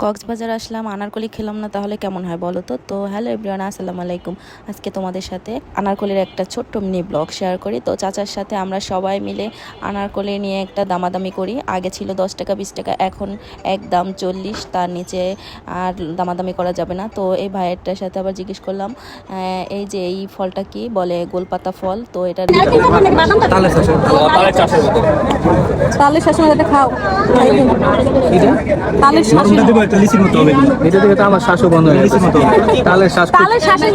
কক্সবাজার আসলাম, আনারকলি খেলাম না, তাহলে কেমন হয় বলো তো? তো হ্যালো এভরিওয়ান আসসালামু আলাইকুম। আজকে তোমাদের সাথে আনারকলির একটা ছোট্ট মিনি ব্লগ শেয়ার করি। তো চাচার সাথে আমরা সবাই মিলে আনারকলি নিয়ে একটা দামাদামি করি। আগে ছিল দশ টাকা, বিশ টাকা, এখন এক দাম চল্লিশ, তার নিচে আর দামাদামি করা যাবে না। তো এই ভাইয়েরটার সাথে আবার জিজ্ঞেস করলাম এই যে এই ফলটা কি? বলে, গোলপাতা ফল। তো এটা তালের শাসন এটা খাও। তালের শাসন। দেবো একটা লিচির মতো হবে। এটা থেকে তো আমার শ্বাসও বন্ধ হয়ে গেছে। তালের শ্বাস তালের শাশুড়ি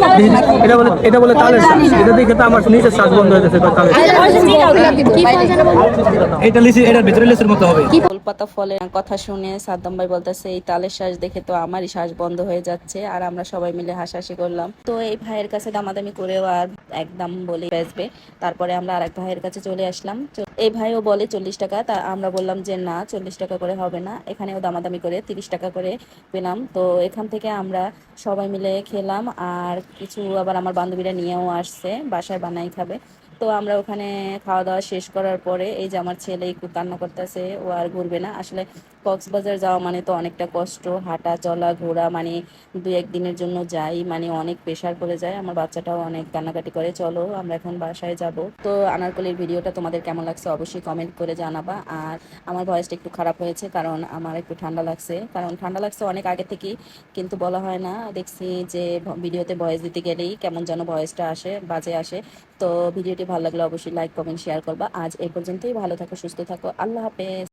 এটা বলে এটা বলে তালের শ্বাস এটা দেখে তো আমার নিজের শ্বাস বন্ধ হয়ে গেছে তালের কি এটা লিচি এটার ভিতরে লিচির মতো হবে। গোলপাতা ফলের কথা শুনে সাদ্দাম ভাই বলতেছে, এই তালের শ্বাস দেখে তো আমারই শ্বাস বন্ধ হয়ে যাচ্ছে। আর আমরা সবাই মিলে হাসাহাসি করলাম। তো এই ভাইয়ের কাছে দামাদামি করেও আর একদম বলে বেচবে। তারপরে আমরা আরেক ভাইয়ের কাছে চলে আসলাম। এই ভাইও বলে চল্লিশ টাকা। তা আমরা বললাম যে, না, চল্লিশ টাকা করে হবে না। এখানেও দামাদামি করে তিরিশ টাকা করে পেলাম। তো এখান থেকে আমরা সবাই মিলে খেলাম। আর কিছু আবার আমার বান্ধবীরা নিয়েও আসছে, বাসায় বানাই খাবে। তো আমরা ওখানে খাওয়া দাওয়া শেষ করার পরে এই যে আমার ছেলে একটু কান্না করতেছে, ও আর ঘুরবে না। আসলে কক্সবাজার যাওয়া মানে তো অনেকটা কষ্ট। হাঁটা, চলা, ঘোরা মানে দুই একদিনের জন্য যাই মানে অনেক প্রেশার পড়ে যায়। আমার বাচ্চাটাও অনেক কান্নাকাটি করে, চলো আমরা এখন বাসায় যাব। তো আনারকলির ভিডিওটা তোমাদের কেমন লাগছে অবশ্যই কমেন্ট করে জানাবা। আর আমার ভয়েসটা একটু খারাপ হয়েছে কারণ আমার একটু ঠান্ডা লাগছে। কারণ ঠান্ডা লাগছে অনেক আগে থেকেই, কিন্তু বলা হয় না। দেখছি যে ভিডিওতে ভয়েস দিতে গেলেই কেমন যেন ভয়েসটা আসে, বাজে আসে। তো ভিডিওটি ভালো লাগলে অবশ্যই লাইক কমেন্ট শেয়ার করবা। আজ এই পর্যন্তই। ভালো থাকো, সুস্থ থাকো। আল্লাহ হাফেজ।